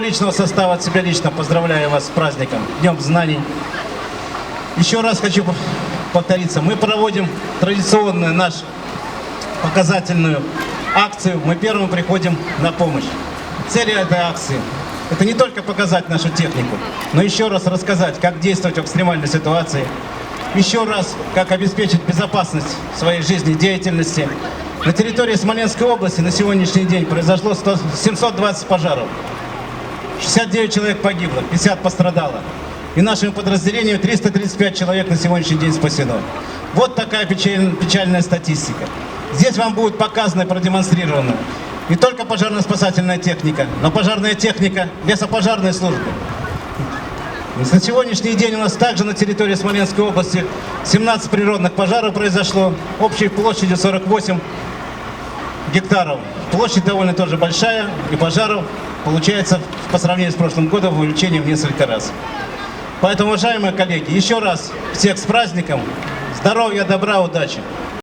личного состава от себя лично поздравляю вас с праздником, Днем Знаний. Еще раз хочу пов- повториться, мы проводим традиционную нашу показательную акцию «Мы первым приходим на помощь». Цель этой акции – это не только показать нашу технику, но еще раз рассказать, как действовать в экстремальной ситуации, еще раз, как обеспечить безопасность своей жизни деятельности. На территории Смоленской области на сегодняшний день произошло 100 720 пожаров. 69 человек погибло, 50 пострадало. И нашими подразделениями 335 человек на сегодняшний день спасено. Вот такая печаль- печальная статистика. Здесь вам будет показано и продемонстрировано не только пожарно-спасательная техника, но пожарная техника лесопожарной службы. На сегодняшний день у нас также на территории Смоленской области 17 природных пожаров произошло, общей площадью 48 гектаров. Площадь довольно тоже большая, и пожаров получается по сравнению с прошлым годом увеличение в несколько раз. Поэтому, уважаемые коллеги, еще раз всех с праздником, здоровья, добра, удачи!